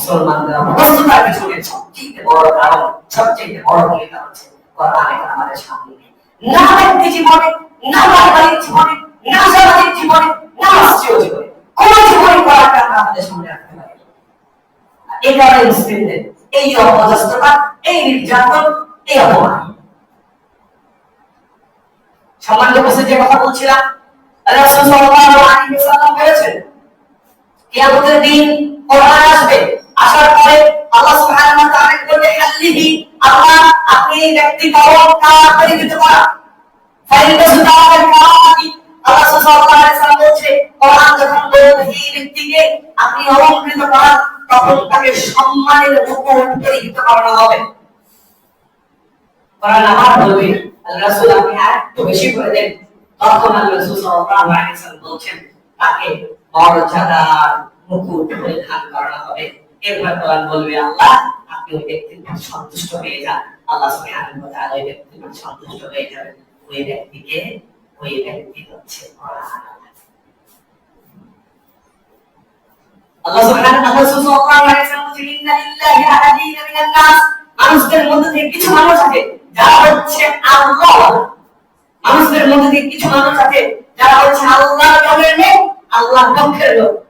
মুসলমানদের অবস্থার পিছনে সবচেয়ে বড় কারণ সবচেয়ে বড় ভূমিকা হচ্ছে কোরআন আমাদের সামনে। না ব্যক্তি জীবনে, না পারিবারিক জীবনে, না সামাজিক জীবনে, না রাষ্ট্রীয় জীবনে, কোন জীবনে কোরআনটা আমরা আমাদের সামনে রাখতে পারি এই কারণে মুসলিমদের এই অপদস্থতা, এই নির্যাতন, এই অপমান। সম্মানিত উপস্থিত যে কথা বলছিলাম। রাসূল সাল্লাল্লাহু আলাইহি ওয়াসাল্লাম বলেছেন, কিয়ামতের দিন কোরআন আসবে। আসার পরে আল্লাহ সুবহানাহু ওয়া তাআলা বলবে হাল্লিহি, আল্লাহ, আপনি এই ব্যক্তিকে অলঙ্কার পরিহিত করা ফাইলটা সুতাওয়ার কারামাতি আল্লাহ সাল্লাল্লাহু আলাইহি ওয়াসাল্লাম বলছে, কোরআন যখন বলবে এই ব্যক্তিকে আপনি অলঙ্কৃত করা তখন তাকে সম্মানের মুকুট পরিহিত করানো হবে। কোরআন আবার বলবে, আল্লাহ রাসূল আপনি আর বেশি করে দেন। তখন আল্লাহ রাসূল সাল্লাল্লাহু আলাইহি বলছেন, তাকে মর্যাদার মুকুট পরিধান করানো হবে। এরপর বলবে, আল্লাহ, আপনি ওই ব্যক্তির সন্তুষ্ট হয়ে যান। আল্লাহ সুবহানাহু ওয়া তাআলা ওই ব্যক্তির সন্তুষ্ট হয়ে যাবেন। ওই ব্যক্তিকে, ওই ব্যক্তি হচ্ছে আল্লাহ সুবহানাহু মানুষদের মধ্যে থেকে কিছু মানুষ আছে যারা হচ্ছে আল্লাহ। মানুষদের লোক।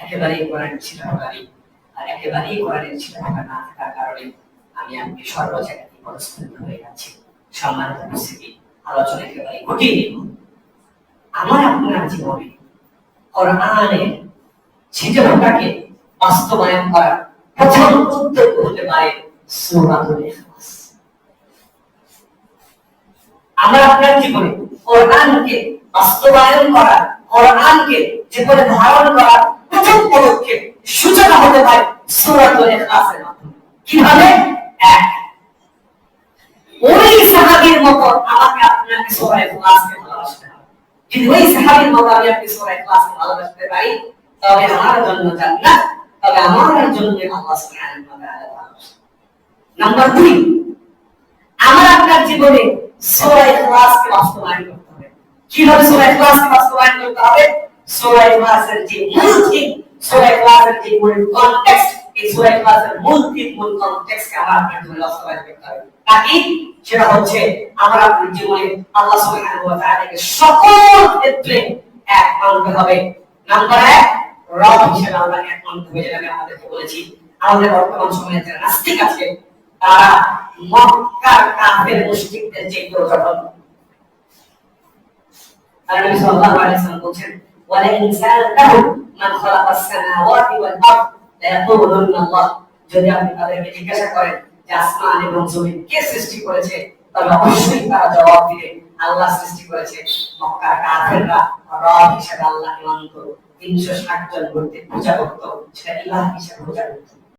একেবারেই কোরআনের পাবি আর একেবারেই কোরআনের ছিটাটা না থাকার কারণে আমি আপনি সর্ব জায়গাতে হয়ে যাচ্ছি। সম্মানিত উপস্থিতি, আলোচনা একেবারে ঘটিয়ে নিব আমার আপনার জীবনে কোরআনের ছিটাটাকে বাস্তবায়ন করার প্রথম উদ্যোগ হতে পারে সূরাতুল ইখলাস। আমরা আপনার জীবনে কোরআনকে বাস্তবায়ন করা কোরআনকে জীবনে ধারণ করা প্রথম পদক্ষেপ সূচনা হতে পারে সূরাতুল ইখলাসের মাধ্যমে। কীভাবে? এক। ওই সাহাবীর আমাকে আপনাকে ভালোবাসতে হবে। যদি ওই সাহাবীর আমি আপনি ভালোবাসতে পারি, তবে আমার জন্য জান্নাত, তবে আমার জন্য আল্লাহ সুবহানাহু ওয়া তাআলা ভালোবাসা। নাম্বার দুই, আমার আপনার জীবনে সূরা বাস্তবায়ন করতে হবে। কীভাবে বাস্তবায়ন করতে হবে? সূরা ইখলাসের যে মূল থিম সূরা ইখলাসের যে মূল কনটেক্সট এই সূরা ইখলাসের মূল থিম মূল কনটেক্সটকে আমার আপনার জীবনে বাস্তবায়ন করতে হবে। তাকি, সেটা হচ্ছে আমার আপনার জীবনে আল্লাহ সুবহানাহু ওয়া তাআলাকে সকল ক্ষেত্রে এক মানতে হবে। নাম্বার এক, রব হিসেবে আমরা এক মানতে হবে যেটা আমি আপনাদেরকে বলেছি। আমাদের বর্তমান সময়ে যারা নাস্তিক আছে, তারা মক্কার কাফের মুশরিকদের যে প্রচলন আর নবী সাল্লাল্লাহু আলাইহি ওয়াসাল্লাম বলেন ওয়ালা سألتهم من خلق السماوات والأرض ليقولن الله যদি আপনি তাদেরকে জিজ্ঞাসা করেন যে আসমান এবং জমিন কে সৃষ্টি করেছে তবে অবশ্যই তারা জবাব দিবে, আল্লাহ সৃষ্টি করেছে মক্কার কাফেররা। রব হিসেবে আল্লাহকে মানত তিনশো ষাট জন মূর্তি পূজা করতো, সেটা হিসেবে পূজা করতো।